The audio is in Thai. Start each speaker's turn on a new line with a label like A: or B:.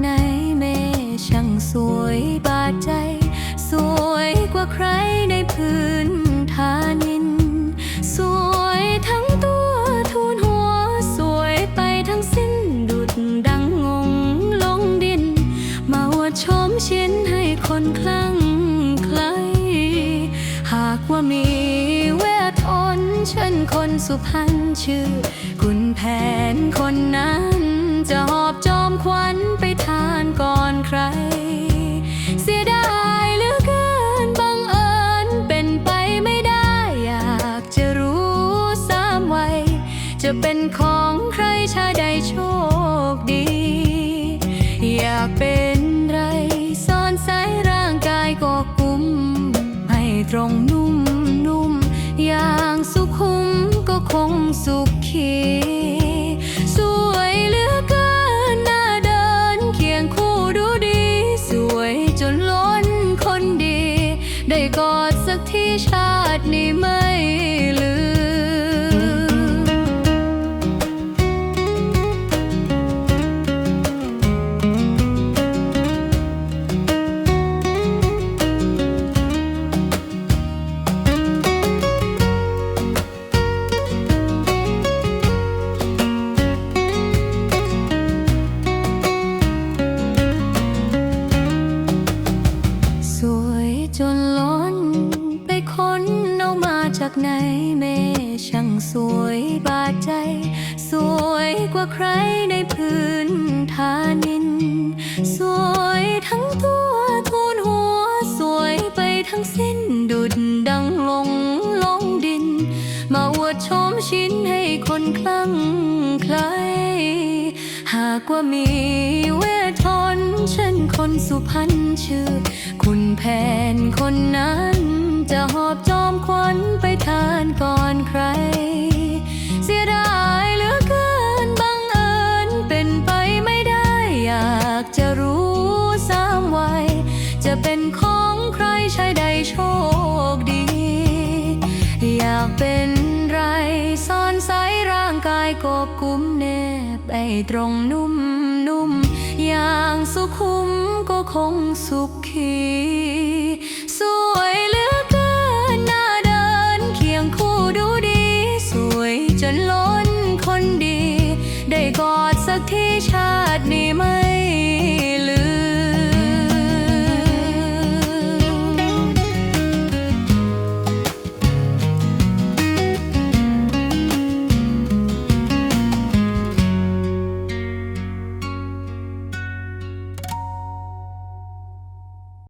A: ไหนเมช่างสวยบาดใจ สวยกว่าใครในพื้นฐานิน สวยทั้งตัวทูนหัว สวยไปทั้งสิ้นดุดดังงงลงดิน มาวดชมชิ้นให้คนคลั่งใคร หากว่ามีเวทอนเช่นคนสุพรรณชื่อ คุณแผนคนนั้น จะหอบจอมขวัญไปทานก่อนใคร เสียดายเหลือเกินบังเอิญเป็นไปไม่ได้อยากจะรู้สามวัยจะเป็นของใครชาใดโชคดี อยากเป็นไรซ่อนสายร่างกายก็กุมให้ตรงนุ่มนุ่มๆอย่างสุขุมก็คงสุขขี กอดสักที่ชาตินี้ไม่ลืม จากไหนเมช่างสวยบาดใจ สวยกว่าใครในพื้นฐานิน สวยทั้งตัวทูนหัว สวยไปทั้งสิ้นดุดดังลงลงดิน มาอวดชมชิ้นให้คนคลั่งไคล้หากว่ามีเวทมนต์เช่นคนสุพรรณชื่อ คุณแผนคนนั้น จะหอบจอมขวัญไปทานก่อนใคร เสียดายเหลือเกินบังเอิญเป็นไปไม่ได้อยากจะรู้สามวัย จะเป็นของใครใชายใดโชคดี อยากเป็นไรซ่อนใสร่างกายกบกุมแนบไอตรงนุ่มนุ่มๆอย่างสุขุมก็คงสุขขีสวย กอดสักที่ชาตินี้ไม่